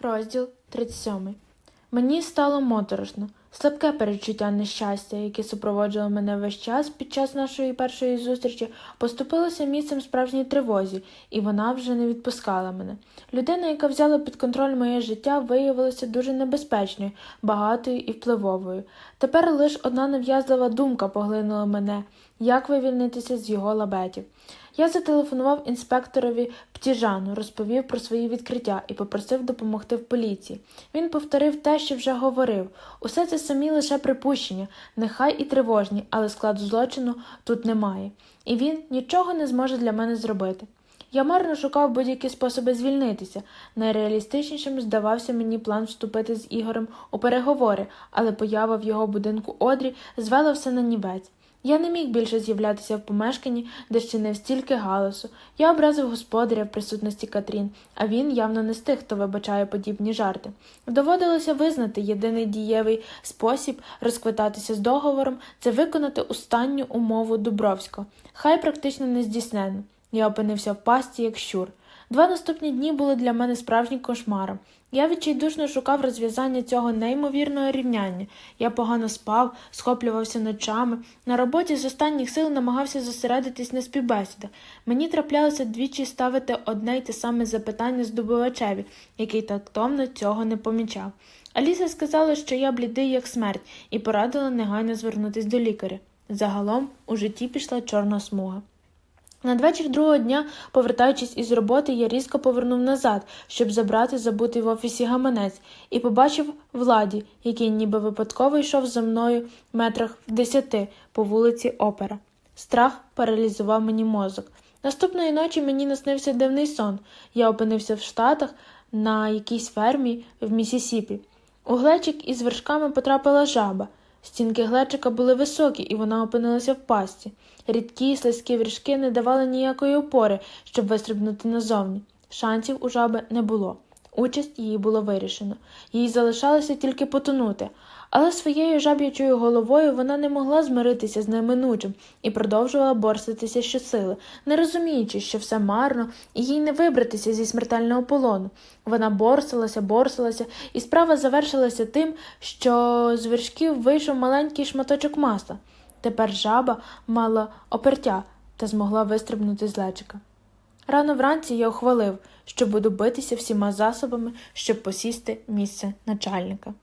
Розділ 37. Мені стало моторошно, слабке передчуття нещастя, яке супроводжувало мене весь час під час нашої першої зустрічі, поступилося місцем справжній тривозі, і вона вже не відпускала мене. Людина, яка взяла під контроль моє життя, виявилася дуже небезпечною, багатою і впливовою. Тепер лише одна нав'язлива думка поглинула мене як вивільнитися з його лабетів. Я зателефонував інспекторові Птіжану, розповів про свої відкриття і попросив допомогти в поліції. Він повторив те, що вже говорив. Усе це самі лише припущення, нехай і тривожні, але складу злочину тут немає. І він нічого не зможе для мене зробити. Я марно шукав будь-які способи звільнитися. Найреалістичнішим здавався мені план вступити з Ігорем у переговори, але поява в його будинку Одрі звела все на нівець. Я не міг більше з'являтися в помешканні, де не стільки галасу. Я образив господаря в присутності Катрін, а він явно не з тих, хто вибачає подібні жарти. Доводилося визнати єдиний дієвий спосіб розквитатися з договором це виконати останню умову Дубровського, хай практично не здійснено. Я опинився в пасті, як щур. Два наступні дні були для мене справжнім кошмаром. Я відчайдушно шукав розв'язання цього неймовірного рівняння. Я погано спав, схоплювався ночами. На роботі з останніх сил намагався зосередитись на співбесідах. Мені траплялося двічі ставити одне й те саме запитання здобувачеві, який тактовно цього не помічав. Аліса сказала, що я блідий, як смерть, і порадила негайно звернутися до лікаря. Загалом у житті пішла чорна смуга. Надвечір другого дня, повертаючись із роботи, я різко повернув назад, щоб забрати забутий в офісі гаманець, і побачив владі, який ніби випадково йшов за мною метрах в десяти по вулиці Опера. Страх паралізував мені мозок. Наступної ночі мені наснився дивний сон. Я опинився в Штатах на якійсь фермі в Місісіпі. У глечик із вершками потрапила жаба. Стінки глечика були високі, і вона опинилася в пасті. Рідкі слизькі вершки не давали ніякої опори, щоб вистрибнути назовні. Шансів у жаби не було. Участь її було вирішено. Їй залишалося тільки потонути. Але своєю жаб'ячою головою вона не могла змиритися з неминучим і продовжувала борситися щосили, не розуміючи, що все марно, і їй не вибратися зі смертельного полону. Вона борсилася, борсилася, і справа завершилася тим, що з вершків вийшов маленький шматочок масла. Тепер жаба мала опертя та змогла вистрибнути з лечика. Рано вранці я ухвалив, що буду битися всіма засобами, щоб посісти місце начальника.